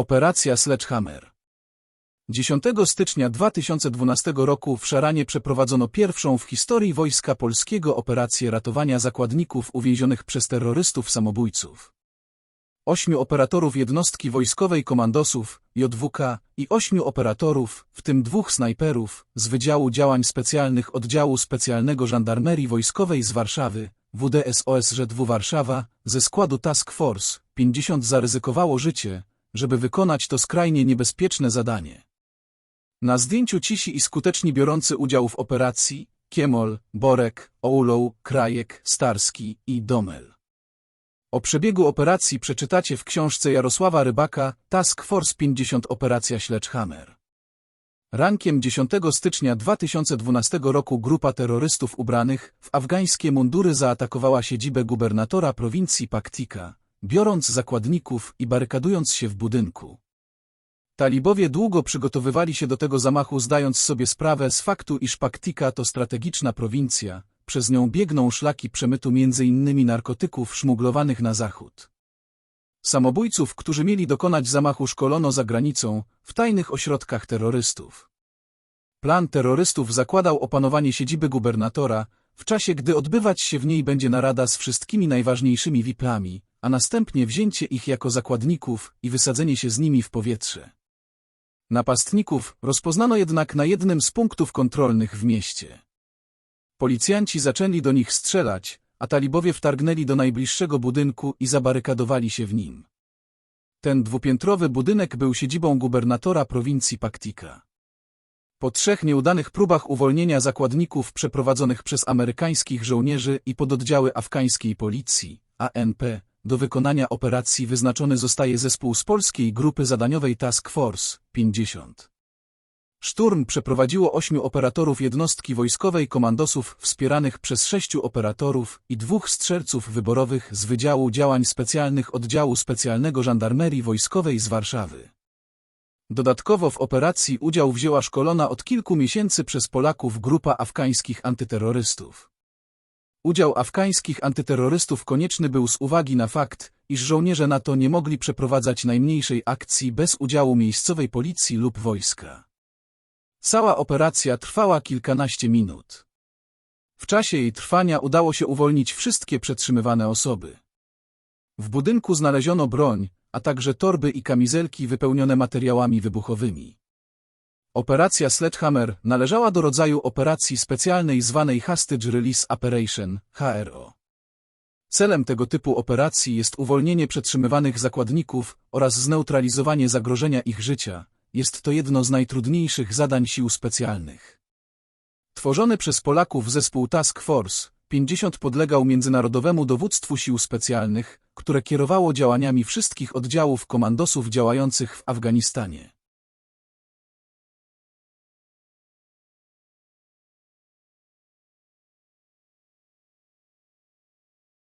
Operacja Sledgehammer 10 stycznia 2012 roku w Szaranie przeprowadzono pierwszą w historii Wojska Polskiego operację ratowania zakładników uwięzionych przez terrorystów samobójców. Ośmiu operatorów jednostki wojskowej komandosów, JWK i ośmiu operatorów, w tym dwóch snajperów, z Wydziału Działań Specjalnych Oddziału Specjalnego Żandarmerii Wojskowej z Warszawy, WDSOSŻW Warszawa, ze składu Task Force 50 zaryzykowało życie, żeby wykonać to skrajnie niebezpieczne zadanie. Na zdjęciu cisi i skuteczni biorący udział w operacji Kiemol, Borek, Oulow, Krajek, Starski i Domel. O przebiegu operacji przeczytacie w książce Jarosława Rybaka Task Force 50 Operacja Sledgehammer. Rankiem 10 stycznia 2012 roku grupa terrorystów ubranych w afgańskie mundury zaatakowała siedzibę gubernatora prowincji Paktika, biorąc zakładników i barykadując się w budynku. Talibowie długo przygotowywali się do tego zamachu zdając sobie sprawę z faktu, iż Paktika to strategiczna prowincja, przez nią biegną szlaki przemytu innymi narkotyków szmuglowanych na zachód. Samobójców, którzy mieli dokonać zamachu szkolono za granicą, w tajnych ośrodkach terrorystów. Plan terrorystów zakładał opanowanie siedziby gubernatora, w czasie gdy odbywać się w niej będzie narada z wszystkimi najważniejszymi VIP-ami, a następnie wzięcie ich jako zakładników i wysadzenie się z nimi w powietrze. Napastników rozpoznano jednak na jednym z punktów kontrolnych w mieście. Policjanci zaczęli do nich strzelać, a talibowie wtargnęli do najbliższego budynku i zabarykadowali się w nim. Ten dwupiętrowy budynek był siedzibą gubernatora prowincji Paktika. Po trzech nieudanych próbach uwolnienia zakładników przeprowadzonych przez amerykańskich żołnierzy i pododdziały afgańskiej policji, ANP, do wykonania operacji wyznaczony zostaje zespół z polskiej grupy zadaniowej Task Force 50. Szturm przeprowadziło ośmiu operatorów jednostki wojskowej komandosów wspieranych przez sześciu operatorów i dwóch strzelców wyborowych z Wydziału Działań Specjalnych Oddziału Specjalnego Żandarmerii Wojskowej z Warszawy. Dodatkowo w operacji udział wzięła szkolona od kilku miesięcy przez Polaków grupa afgańskich antyterrorystów. Udział afgańskich antyterrorystów konieczny był z uwagi na fakt, iż żołnierze NATO nie mogli przeprowadzać najmniejszej akcji bez udziału miejscowej policji lub wojska. Cała operacja trwała kilkanaście minut. W czasie jej trwania udało się uwolnić wszystkie przetrzymywane osoby. W budynku znaleziono broń, a także torby i kamizelki wypełnione materiałami wybuchowymi. Operacja Sledgehammer należała do rodzaju operacji specjalnej zwanej Hostage Release Operation, HRO. Celem tego typu operacji jest uwolnienie przetrzymywanych zakładników oraz zneutralizowanie zagrożenia ich życia. Jest to jedno z najtrudniejszych zadań sił specjalnych. Tworzony przez Polaków zespół Task Force 50 podlegał Międzynarodowemu Dowództwu Sił Specjalnych, które kierowało działaniami wszystkich oddziałów komandosów działających w Afganistanie.